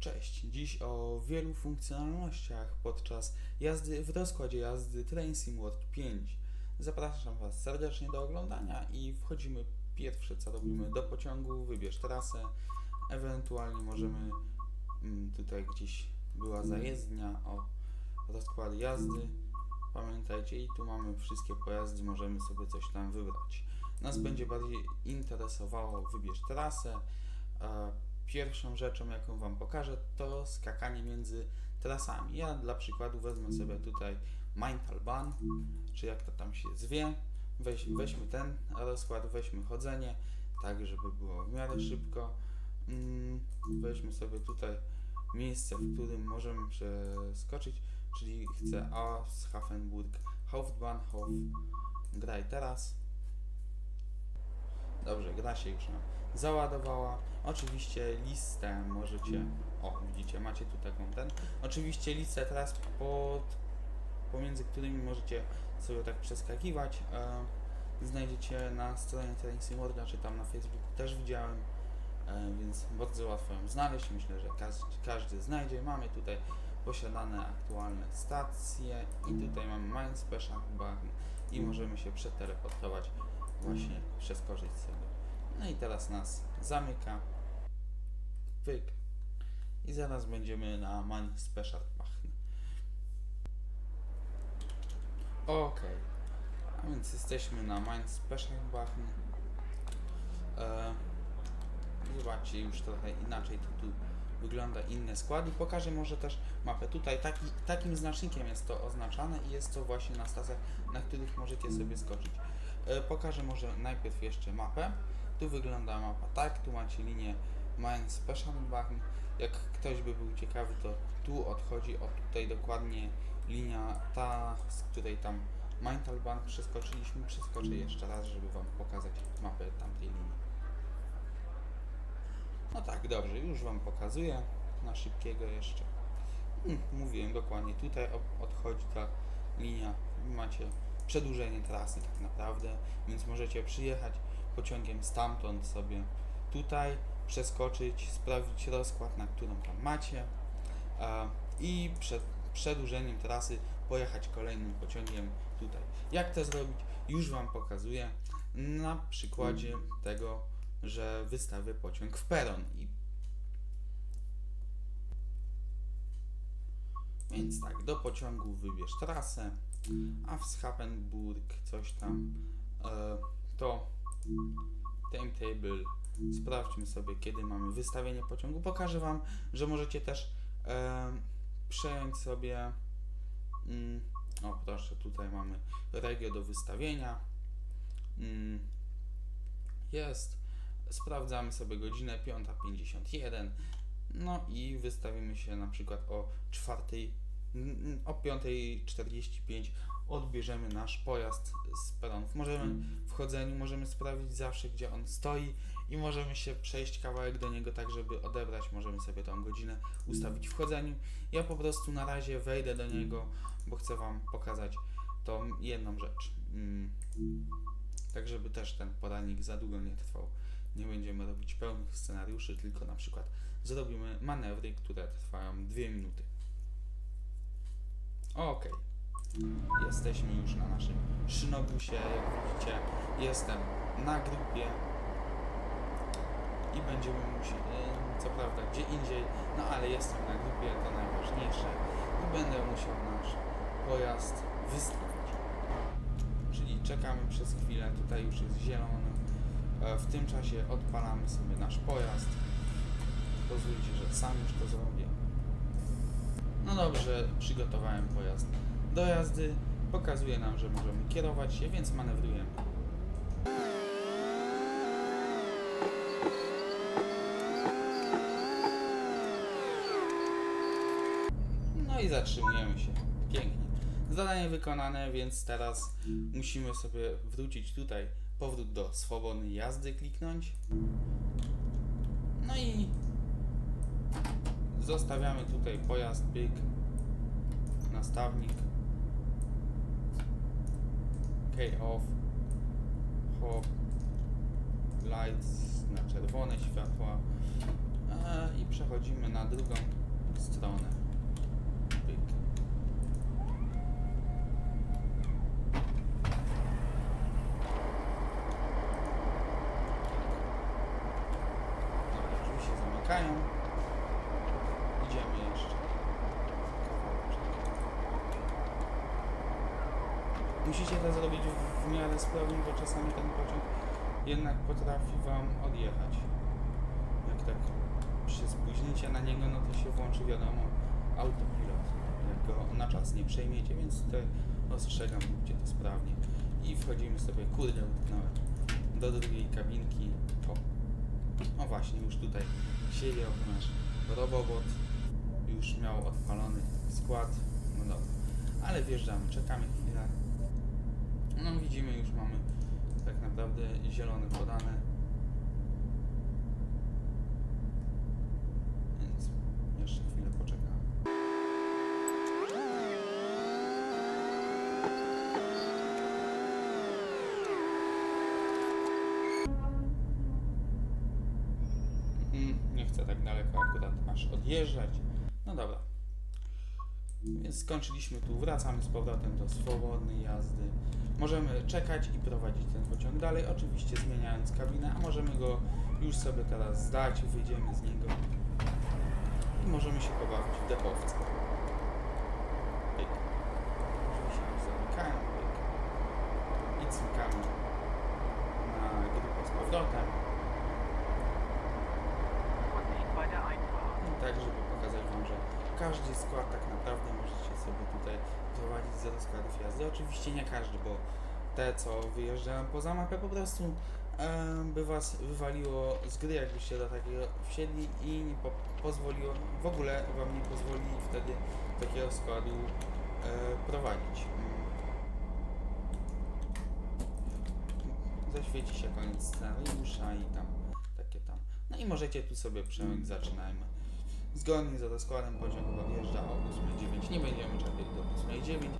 Cześć, dziś o wielu funkcjonalnościach podczas jazdy w rozkładzie jazdy Train Sim World 5. Zapraszam Was serdecznie do oglądania i wchodzimy pierwsze co robimy do pociągu, wybierz trasę, ewentualnie możemy mm, tutaj gdzieś była zajezdnia o rozkład jazdy. Pamiętajcie i tu mamy wszystkie pojazdy, możemy sobie coś tam wybrać. Nas będzie bardziej interesowało wybierz trasę. Pierwszą rzeczą, jaką Wam pokażę, to skakanie między trasami. Ja dla przykładu wezmę sobie tutaj Mindalban, czy jak to tam się zwie. Weź, weźmy ten rozkład, weźmy chodzenie, tak żeby było w miarę szybko. Mm, Weźmy sobie tutaj miejsce, w którym możemy przeskoczyć, czyli chcę aus Hafenburg Hauptbahnhof. Graj teraz. Dobrze, gra się już nam załadowała. Oczywiście listę możecie, o widzicie, macie tu taką ten. Oczywiście listę teraz pod, pomiędzy którymi możecie sobie tak przeskakiwać. E, znajdziecie na stronie Training czy tam na Facebooku też widziałem, e, więc bardzo łatwo ją znaleźć. Myślę, że każdy, każdy znajdzie. Mamy tutaj posiadane aktualne stacje i tutaj mamy Main Special Bahn i możemy się przeteleportować właśnie przeskoczyć sobie. No i teraz nas zamyka. Pyk. I zaraz będziemy na Main Special Bahn. Ok. A więc jesteśmy na Main Special Bahn. E, zobaczcie, już trochę inaczej to tu wygląda inny skład i pokażę może też mapę. Tutaj taki, takim znacznikiem jest to oznaczane i jest to właśnie na stacjach, na których możecie sobie skoczyć. E, pokażę może najpierw jeszcze mapę. Tu wygląda mapa tak, tu macie linię Main Special Bahn. Jak ktoś by był ciekawy, to tu odchodzi, o tutaj dokładnie linia ta, z której tam Maintalban przeskoczyliśmy. Przeskoczę jeszcze raz, żeby Wam pokazać mapę tamtej linii. No tak, dobrze, już Wam pokazuję na szybkiego jeszcze. Mm, Mówiłem dokładnie, tutaj odchodzi ta linia, macie przedłużenie trasy tak naprawdę, więc możecie przyjechać pociągiem stamtąd sobie tutaj, przeskoczyć, sprawdzić rozkład, na którą tam macie i przed przedłużeniem trasy pojechać kolejnym pociągiem tutaj. Jak to zrobić? Już Wam pokazuję na przykładzie tego, że wystawię pociąg w peron i Więc tak, do pociągu wybierz trasę, a w Schapenburg coś tam e, to timetable. Sprawdźmy sobie kiedy mamy wystawienie pociągu. Pokażę Wam, że możecie też e, przejąć sobie mm, o proszę, tutaj mamy regio do wystawienia. Mm, jest sprawdzamy sobie godzinę 5.51 no i wystawimy się na przykład o 4, mm, o 5.45 odbierzemy nasz pojazd z peronów. Możemy w chodzeniu, możemy sprawdzić zawsze gdzie on stoi i możemy się przejść kawałek do niego tak, żeby odebrać. Możemy sobie tą godzinę ustawić w chodzeniu. Ja po prostu na razie wejdę do niego, bo chcę Wam pokazać tą jedną rzecz. Mm. Tak, żeby też ten poranik za długo nie trwał. Nie będziemy robić pełnych scenariuszy, tylko na przykład zrobimy manewry, które trwają 2 minuty. Ok. Jesteśmy już na naszym szynobusie. Jak widzicie, jestem na grupie i będziemy musieli, e, co prawda gdzie indziej, no ale jestem na grupie, to najważniejsze i będę musiał nasz pojazd wystawić. Czyli czekamy przez chwilę, tutaj już jest zielony. E, W tym czasie odpalamy sobie nasz pojazd. Pozwólcie, że sam już to zrobię. No dobrze, przygotowałem pojazd do jazdy. Pokazuje nam, że możemy kierować się, więc manewrujemy. No i zatrzymujemy się. Pięknie. Zadanie wykonane, więc teraz musimy sobie wrócić tutaj, powrót do swobodnej jazdy kliknąć. No i zostawiamy tutaj pojazd, pyk, nastawnik, key off, hop, lights na czerwone światła, E, I przechodzimy na drugą stronę. Pyk. Drzwi się zamykają. Idziemy jeszcze. Kawałeczek. Musicie to zrobić w- miarę sprawnie, bo czasami ten pociąg jednak potrafi Wam odjechać. Jak tak się spóźnicie na niego, no to się włączy, wiadomo, autopilot. Jak go na czas nie przejmiecie, więc tutaj ostrzegam, róbcie to sprawnie. I wchodzimy sobie, kurde, utknąłem, do drugiej kabinki. O, no właśnie, już tutaj siedział nasz robobot, już miał odpalony skład, no dobra. Ale wjeżdżamy, czekamy chwilę. No widzimy, już mamy tak naprawdę zielone podane. Więc jeszcze chwilę poczekamy. Mm, Nie chcę tak daleko akurat aż odjeżdżać. No dobra. Więc skończyliśmy tu, wracamy z powrotem do swobodnej jazdy. Możemy czekać i prowadzić ten pociąg dalej, oczywiście zmieniając kabinę, a możemy go już sobie teraz zdać, wyjdziemy z niego i możemy się pobawić w depowce. Już zamykają. I cmykamy na grupę z powrotem. Vorsicht bei der Einfahrt. I tak, żeby pokazać Wam, że każdy skład tak naprawdę możecie sobie tutaj prowadzić z rozkładów jazdy. Oczywiście nie każdy, bo te, co wyjeżdżają poza mapę, po prostu by Was wywaliło z gry, jakbyście do takiego wsiedli i nie po, pozwoliło, w ogóle Wam nie pozwoli wtedy takiego składu e, prowadzić. Mm. Zaświeci się koniec scenariusza i tam takie tam. No i możecie tu sobie przejąć, zaczynajmy. Zgodnie z rozkładem pociąg odjeżdża o 8.09. Nie będziemy czekać do 8.09,